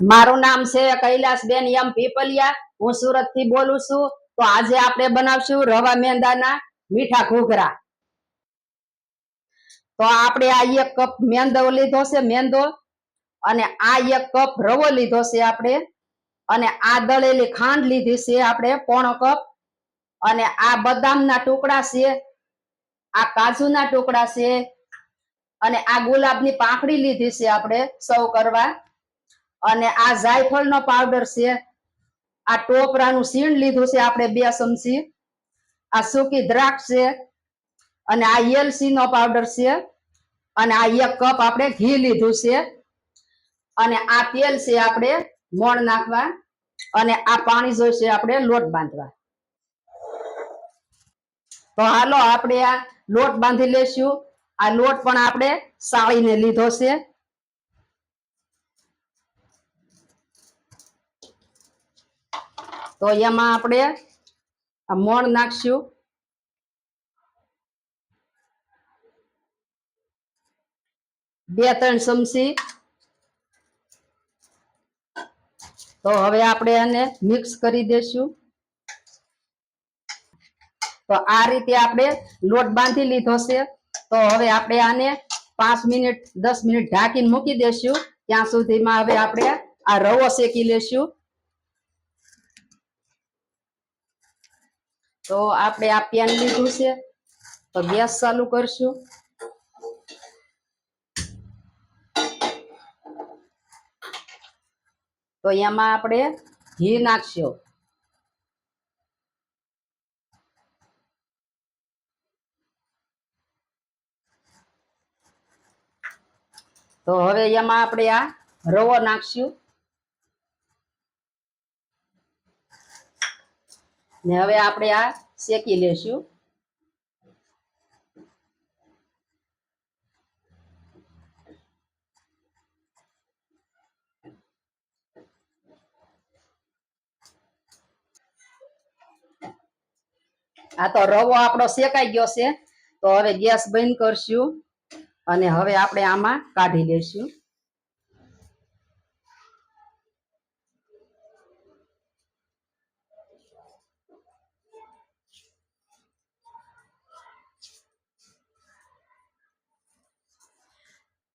મારું નામ છે કૈલાસબેન એમ પીપલિયા. હું સુરતથી બોલું છું. તો આજે આપણે બનાવશું રવા મેંદાના મીઠા ઘૂઘરા. તો આપણે આ એક કપ મેંદો લીધો છે મેંદો. અને આ એક કપ રવો લીધો છે આપણે. અને આ દળેલી ખાંડ લીધી છે આપણે પોણો કપ. અને આ બદામના ટુકડા છે. આ કાજુના ટુકડા છે. અને આ ગુલાબની પાંખડી લીધી છે આપણે સૌ કરવા. અને આ જાયફળનો પાવડર છે. આ ટોપરાનું સીણ લીધું છે આપણે બે ચમચી. આ સૂકી દ્રાક્ષ છે અને આ એલસી નો પાવડર છે અને આ એક કપ આપણે ઘી લીધું છે. અને આ તેલ છે આપણે મોણ નાખવા અને આ પાણી જોઈશે આપણે લોટ બાંધવા. તો હાલો આપણે આ લોટ બાંધી લેશું. આ લોટ પણ આપણે સાળીને લીધો છે. તો એમાં આપણે મોણ નાખશું. બે ત્રણ ચમચી. તો હવે આપણે આને મિક્સ કરી દેશું. તો આ રીતે આપણે લોટ બાંધી લીધો છે. તો હવે આપણે આને પાંચ મિનિટ, દસ મિનિટ ઢાંકીને મૂકી દેશું. ત્યાં સુધીમાં હવે આપણે આ રવો શેકી લેશું. તો આપણે આ પેન લીધું છે. તો ગેસ ચાલુ કરશું. તો એમાં આપણે ઘી નાખશું. તો હવે એમાં આપણે આ રવો નાખશું. ને હવે આપણે આ શેકી લેશું. આ તો રવો આપણો શેકાઈ ગયો છે. તો હવે ગેસ બંધ કરશું અને હવે આપણે આમાં કાઢી લેશું.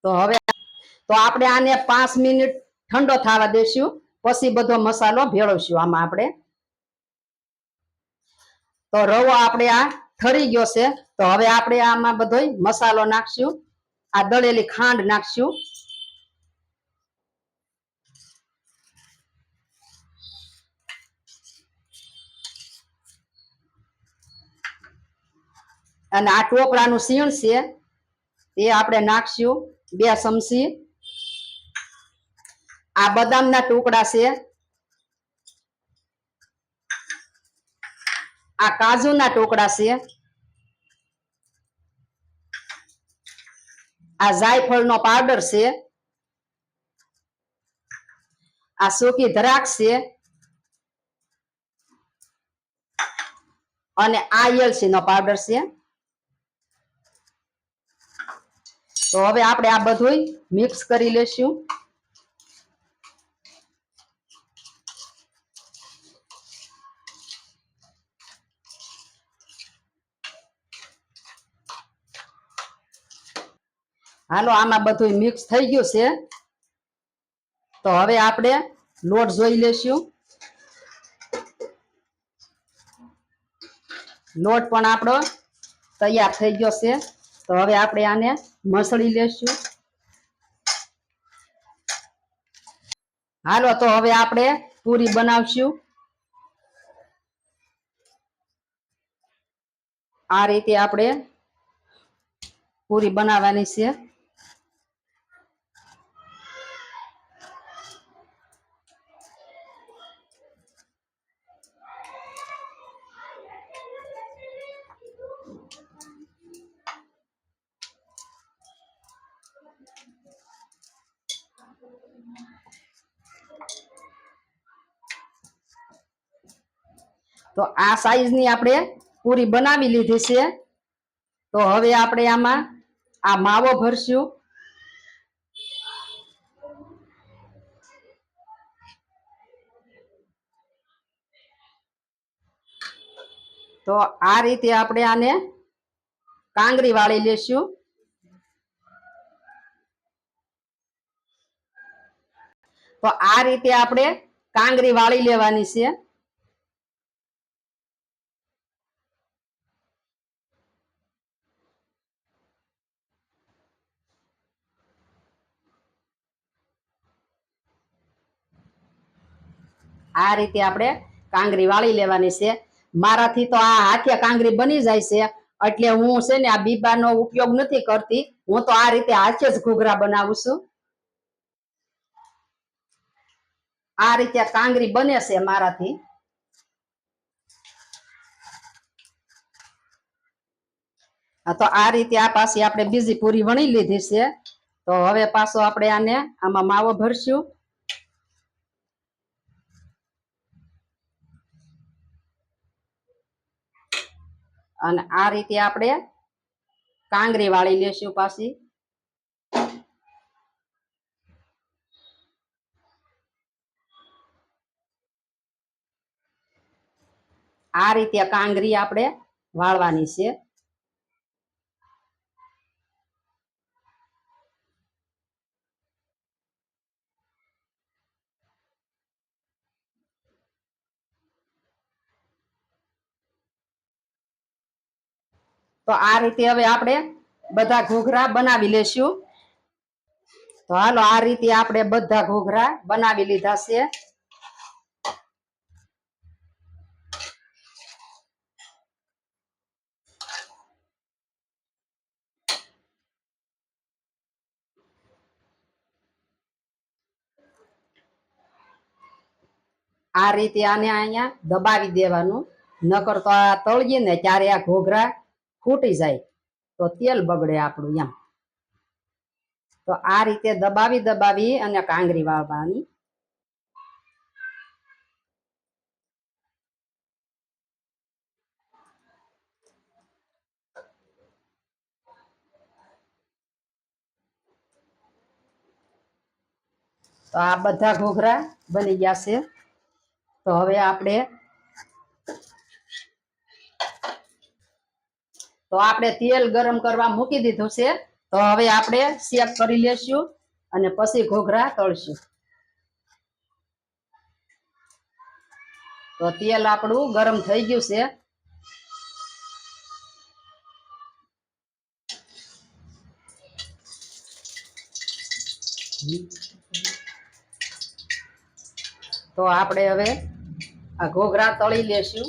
તો હવે તો આપણે આને પાંચ મિનિટ ઠંડો થવા દેશું, પછી બધો મસાલો ભેળવશું આમાં આપણે. તો રવો આપણે આ ઠરી ગયો છે, તો હવે આપણે આમાં બધો મસાલો નાખશું, આ દળેલી ખાંડ નાખશું. અને આ ટોપરાનું સીણ છે એ આપણે નાખશું બે ચમચી. આ બદામના ટુકડા છે. આ કાજુના ટુકડા છે. આ જાયફળનો પાવડર છે. આ સૂકી દ્રાક્ષ છે. અને આ એલસી નો પાવડર છે. તો હવે આપણે આ બધું મિક્સ કરી લેશું. હાલો, આમાં બધું મિક્સ થઈ ગયું છે. તો હવે આપણે લોટ જોઈ લેશું. લોટ પણ આપણો તૈયાર થઈ ગયો છે. તો હવે આપણે આને મસળી લેશું. હાલો તો હવે આપણે પૂરી બનાવશું. આ રીતે આપણે પૂરી બનાવવાની છે. તો આ સાઈઝની આપણે પૂરી બનાવી લીધી છે. તો હવે આપણે આમાં આ માવો ભરશું. તો આ રીતે આપણે આને કાંગરી વાળી લેશું. તો આ રીતે આપણે કાંગરી વાળી લેવાની છે. આ રીતે આપણે કાંગરી વાળી લેવાની છે. મારાથી તો આ હાથે કાંગરી બની જાય છે. એટલે હું છે ને આ બીબાનો ઉપયોગ નથી કરતી. હું તો આ રીતે હાથે જ ઘૂઘરા બનાવું છું. આ રીતે કાંગરી બને છે મારાથી. હા, તો આ રીતે આ પાછી આપણે બીજી પૂરી વણી લીધી છે. તો હવે પાછો આપણે આને આમાં માવો ભરશું. અને આ રીતે આપણે કાંગરી વાળી લેશું પાછી. આ રીતે કાંગરી આપણે વાળવાની છે. તો આ રીતે હવે આપણે બધા ઘોઘરા બનાવી લેશું. તો હાલો, આ રીતે આપણે બધા ઘોઘરા બનાવી લીધા છે. આ રીતે આને અહીંયા દબાવી દેવાનું. નકર તો આ તળીએ ને ત્યારે આ ઘોઘરા ફૂટી જાય, તો તેલ બગડે આપણું એમ. તો આ રીતે દબાવી દબાવી અને કાંગરી વાળવાની તો આ બધા ઘોઘરા બની ગયા છે. તો હવે આપણે તો આપણે તેલ ગરમ કરવા મૂકી દીધું છે. તો હવે આપણે શેક કરી લેશું અને પછી ઘોઘરા તળશું. તો તેલ આપણું ગરમ થઈ ગયું છે. તો આપણે હવે આ ઘોઘરા તળી લેશું.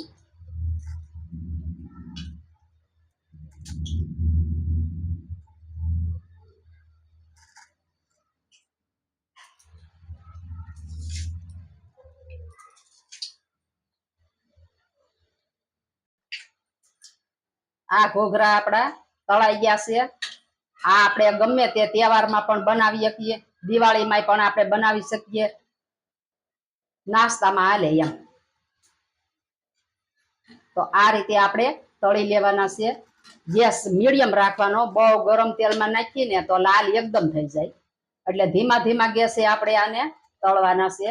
આ ઘોઘરા આપણા તળાઈ ગયા છે. આ આપણે ગમે તે તહેવારમાં પણ બનાવી શકીએ. દિવાળીમાં પણ આપણે બનાવી શકીએ. નાસ્તામાં હાલે એમ. તો આ રીતે આપણે તળી લેવાના છે. ગેસ મીડિયમ રાખવાનો. બહુ ગરમ તેલમાં નાખીને તો લાલ એકદમ થઈ જાય. એટલે ધીમા ધીમા ગેસે આપણે આને તળવાના છે.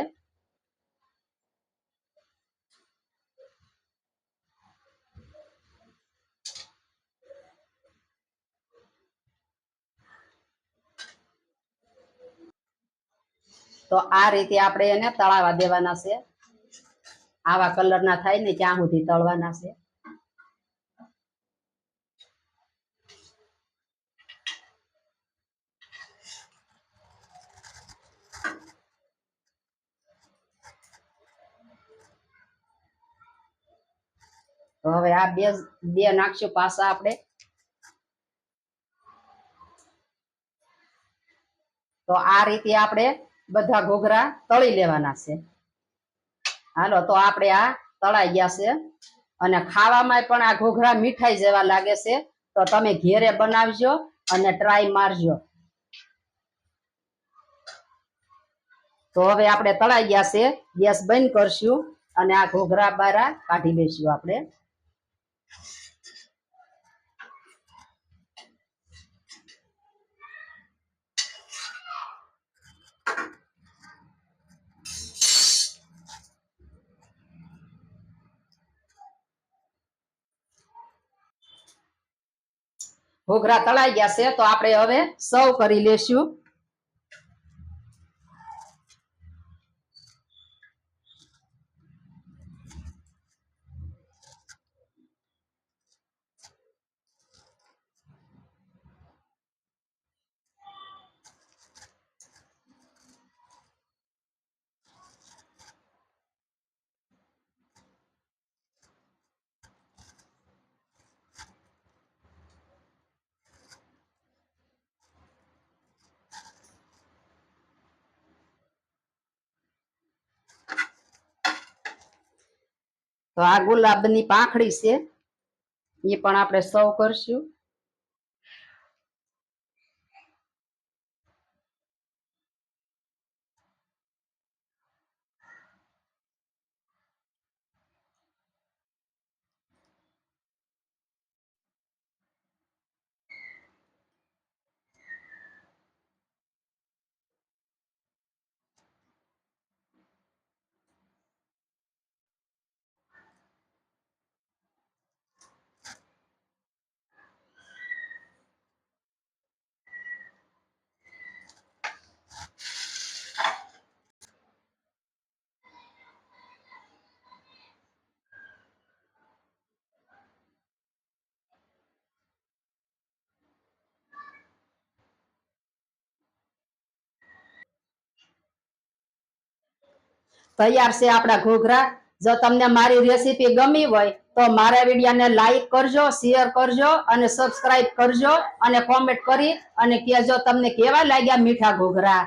તો આ રીતે આપણે એને તળાવા દેવાના છે. આવા કલરના થાય ને ત્યાં સુધી તળવાના છે. હવે આ બે બે નાખશું પાછા આપણે તો આ રીતે આપણે બધા ઘોઘરા તળી લેવાના છે. હાલો, તો આપણે આ તળાઈ ગયા છે. અને ખાવામાં પણ આ ઘોઘરા મીઠાઈ જેવા લાગે છે. તો તમે ઘેરે બનાવજો અને ટ્રાય મારજો. તો હવે આપણે તળાઈ ગયા છે. ગેસ બંધ કરશું અને આ ઘોઘરા બારા કાઢી લઈશું આપણે. ઘોઘરા તળાઈ ગયા છે તો આપણે હવે સર્વ કરી લેશું. તો આ ગુલાબની પાંખડી છે. એ પણ આપણે સર્વ કરશું. તૈયાર છે આપણા ઘોઘરા. જો તમને મારી રેસીપી ગમી હોય તો મારા વિડીયોને લાઈક કરજો શેર કરજો અને સબસ્ક્રાઇબ કરજો અને કોમેન્ટ કરી અને કહેજો તમને કેવા લાગ્યા મીઠા ઘોઘરા.